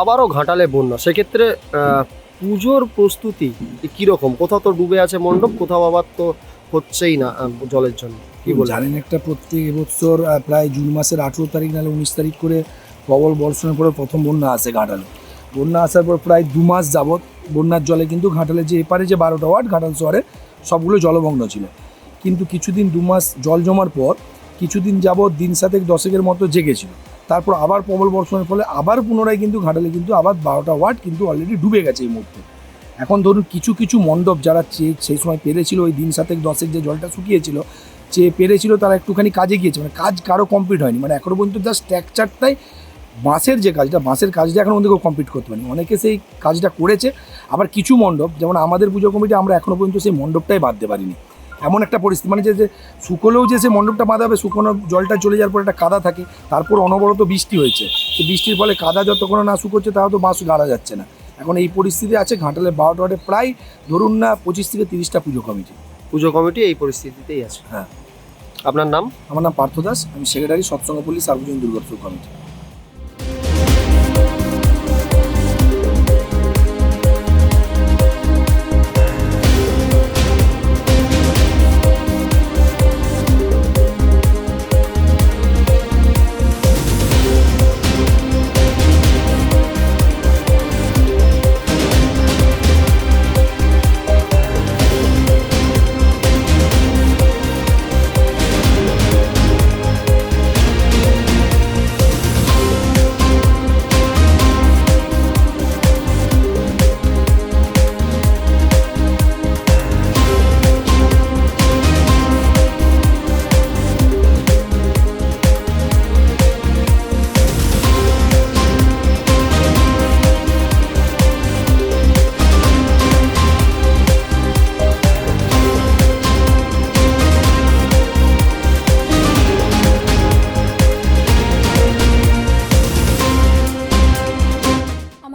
আবারও ঘাটালে বন্যা। সেক্ষেত্রে পুজোর প্রস্তুতি কীরকম? কোথাও তো ডুবে আছে মণ্ডপ, কোথাও আবার তো হচ্ছেই না জলের জন্য। কি বলে জানেন একটা প্রত্যেক এবছর প্রায় জুন মাসের আঠেরো তারিখ নাহলে উনিশ তারিখ করে প্রবল বর্ষণের পরে প্রথম বন্যা আসে ঘাটালে। বন্যা আসার পর প্রায় দু মাস যাবৎ বন্যার জলে কিন্তু ঘাটালে যে এপারে যে বারোটা ওয়ার্ড, ঘাটাল শহরে সবগুলো জলমগ্ন ছিল। কিন্তু কিছুদিন দু মাস জল জমার পর, কিছুদিন যাবৎ দিন সাতেক দশেকের মতো জেগেছিল। তারপর আবার প্রবল বর্ষণের ফলে আবার পুনরায় কিন্তু ঘাটালে কিন্তু আবার বারোটা ওয়ার্ড কিন্তু অলরেডি ডুবে গেছে এই মুহূর্তে। এখন ধরুন কিছু কিছু মণ্ডপ যারা চেয়ে সেই সময় পেরেছিল ওই দিন সাতেক দশের যে জলটা শুকিয়েছিল, যে পেরেছিল তারা একটুখানি কাজে গিয়েছে। মানে কাজ কারও কমপ্লিট হয়নি। মানে এখনও পর্যন্ত জাস্ট স্ট্রাকচারটাই বাঁশের যে কাজটা, বাঁশের কাজটা এখনও কেউ কমপ্লিট করতে পারেনি। অনেকে সেই কাজটা করেছে। আবার কিছু মণ্ডপ, যেমন আমাদের পুজো কমিটি আমরা এখনও পর্যন্ত সেই মণ্ডপটাই বাঁধতে পারিনি। এমন একটা পরিস্থিতি মানে যে যে শুকোলেও যে সে মণ্ডপটা বাঁধা হবে শুকনো জলটা চলে যাওয়ার পর একটা কাদা থাকে তারপর অনবরত বৃষ্টি হয়েছে। সেই বৃষ্টির ফলে কাদা যতক্ষণ না শুকোচ্ছে তাও তো বাঁশ গাড়া যাচ্ছে না। এখন এই পরিস্থিতি আছে ঘাটালে বারোটা ওয়ার্ডে প্রায় ধরুন না পঁচিশ থেকে তিরিশটা পুজো কমিটি। পুজো কমিটি এই পরিস্থিতিতেই আছে। হ্যাঁ। আপনার নাম? আমার নাম পার্থ দাস আমি সেক্রেটারি সৎসঙ্গপল্লী সার্বজনীন দুর্গোৎসব কমিটি।